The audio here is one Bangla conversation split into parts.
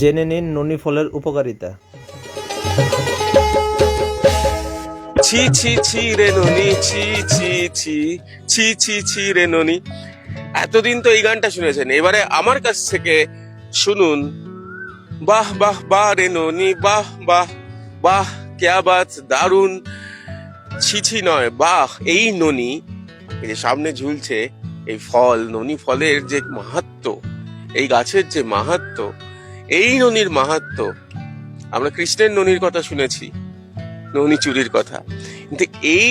জেনে নিন ননি ফলের উপকারিতা। ছি ছি ছি রে ননি, ছি ছি ছি ছি ছি ছি রে ননি। এতদিন তো এই গানটা শুনেছেন। এবারে আমার কাছ থেকে শুনুন। বাহ বাহ বাহ রে ননি, বাহ বাহ বাহ, কেয়া বাত ছি ছি নয়, বাহ, এই ননি, এই যে সামনে ঝুলছে এই ফল, ননি ফলের যে মাহাত্ম এই গাছের যে মাহাত্ম এই ননির মাহাত্ম, আমরা কৃষ্ণের ননির কথা শুনেছি, ননি চুরির কথা। কিন্তু এই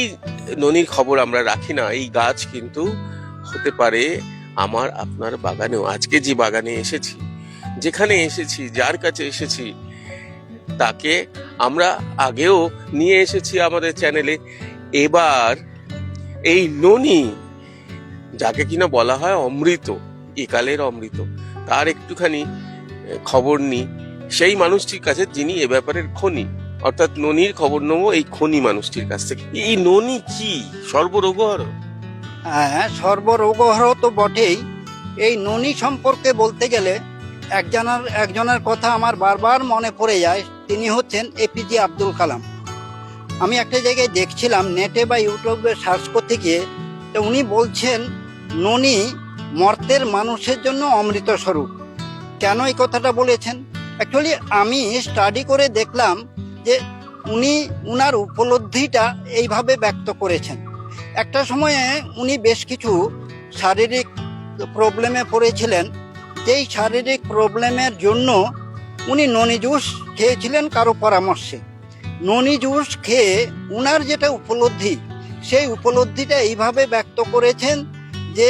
ননির খবর আমরা রাখি না, এই গাছ কিন্তু হতে পারে আমার, আপনার বাগানেও। আজকে যে বাগানে এসেছি, যেখানে এসেছি, যার কাছে এসেছি, তাকে আমরা আগেও নিয়ে এসেছি আমাদের চ্যানেলে এবার এই ননি, যাকে কিনা বলা হয় অমৃত, একালের অমৃত, তার একটুখানি খবর নিই সেই মানুষটির কাছে যিনি এ ব্যাপারের খনি, অর্থাৎ ননির খবর নেব এই খনি মানুষটির কাছ থেকে। এই ননি কি? সর্বরোগহর হ্যাঁ সর্বরোগহর তো বটেই। এই ননি সম্পর্কে বলতে গেলে একজনের একজনের কথা আমার বারবার মনে পড়ে যায়। তিনি হচ্ছেন এপিজে আব্দুল কালাম। আমি একটা জায়গায় দেখছিলাম, নেটে বা ইউটিউবে সার্চ করতে গিয়ে, তো উনি বলছেন, ননি মর্তের মানুষের জন্য অমৃত স্বরূপ কেন এই কথাটা বলেছেন? অ্যাকচুয়ালি আমি স্টাডি করে দেখলাম যে উনি, উনার উপলব্ধিটা এইভাবে ব্যক্ত করেছেন। একটা সময়ে উনি বেশ কিছু শারীরিক প্রবলেমে পড়েছিলেন। যেই শারীরিক প্রবলেমের জন্য উনি ননি জুস খেয়েছিলেন কারও পরামর্শে। ননি জুস খেয়ে উনার যেটা উপলব্ধি, সেই উপলব্ধিটা এইভাবে ব্যক্ত করেছেন যে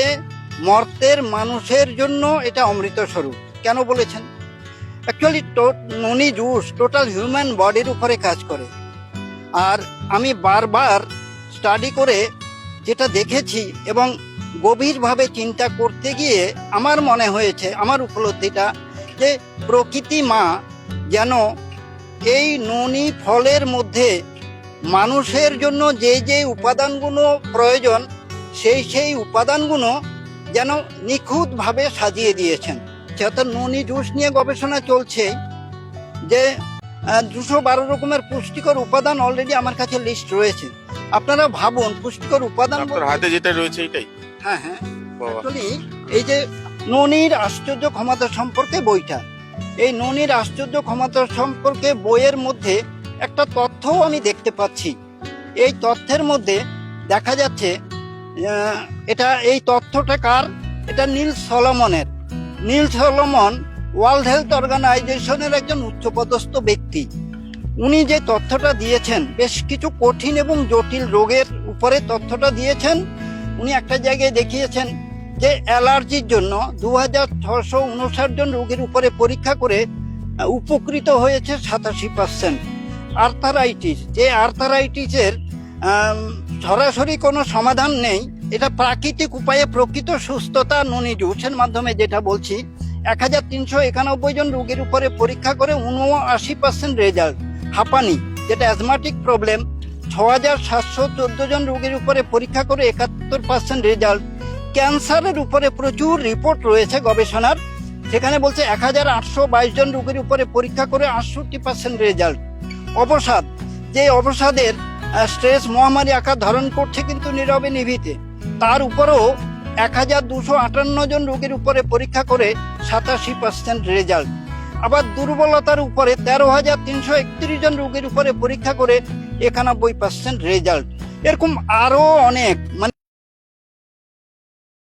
মর্তের মানুষের জন্য এটা অমৃত স্বরূপ কেন বলেছেন? অ্যাকচুয়ালি ননি জুস টোটাল হিউম্যান বডির উপরে কাজ করে। আর আমি বারবার স্টাডি করে যেটা দেখেছি এবং গভীরভাবে চিন্তা করতে গিয়ে আমার মনে হয়েছে, আমার উপলব্ধিটা যে প্রকৃতি মা যেন এই ননি ফলের মধ্যে মানুষের জন্য যে যে উপাদানগুলো প্রয়োজন, সেই সেই উপাদানগুলো যেন নিখুঁতভাবে সাজিয়ে দিয়েছেন। অর্থাৎ ননি জুস নিয়ে গবেষণা চলছে যে দুশো বারো রকমের পুষ্টিকর উপাদান অলরেডি আমার কাছে লিস্ট রয়েছে। আপনারা ভাবুন পুষ্টিকর উপাদান আপনার হাতে যেটা রয়েছে এটাই? হ্যাঁ হ্যাঁ। এই যে ননির আশ্চর্য ক্ষমতা সম্পর্কে বইটা এই ননির আশ্চর্য ক্ষমতা সম্পর্কে বইয়ের মধ্যে একটা তথ্যও আমি দেখতে পাচ্ছি। এই তথ্যের মধ্যে দেখা যাচ্ছে এটা এই তথ্যটা কার? এটা নীল সলমনের। নীল সলমন ওয়ার্ল্ড হেলথ অর্গানাইজেশনের একজন উচ্চপদস্থ ব্যক্তি। উনি যে তথ্যটা দিয়েছেন, বেশ কিছু কঠিন এবং জটিল রোগের উপরে তথ্যটা দিয়েছেন। উনি একটা জায়গায় দেখিয়েছেন যে অ্যালার্জির জন্য দু হাজার ছশো উনষাট জন রোগীর উপরে পরীক্ষা করে উপকৃত হয়েছে সাতাশি পার্সেন্ট। আর্থারাইটিস, যে আর্থারাইটিসের সরাসরি কোনো সমাধান নেই এটা প্রাকৃতিক উপায়ে প্রকৃত সুস্থতা ননি জুসের মাধ্যমে যেটা বলছি, এক হাজার তিনশো একানব্বই জন রোগীর উপরে পরীক্ষা করে উনআশি পার্সেন্ট রেজাল্ট, হাঁপানি, যেটা অ্যাজমাটিক প্রবলেম। ছ হাজার সাতশো চোদ্দ জন রোগীর উপরে পরীক্ষা করে একাত্তর পার্সেন্ট রেজাল্ট। ক্যান্সারের উপরে প্রচুর রিপোর্ট রয়েছে গবেষণার, সেখানে বলছে এক হাজার আটশো বাইশ জন রোগীর উপরে পরীক্ষা করে আটষট্টি পার্সেন্ট রেজাল্ট। অবসাদ, যে অবসাদের স্ট্রেস মহামারী আকার ধারণ করছে কিন্তু নীরবে নিভিতে। তার উপরেও এক হাজার দুশো আটান্ন জন রোগীর উপরে পরীক্ষা করে সাতাশি পার্সেন্ট রেজাল্ট আবার দুর্বলতার উপরে তেরো হাজার তিনশো একত্রিশ জন রোগীর উপরে পরীক্ষা করে একানব্বই পার্সেন্ট রেজাল্ট এরকম আরও অনেক মানে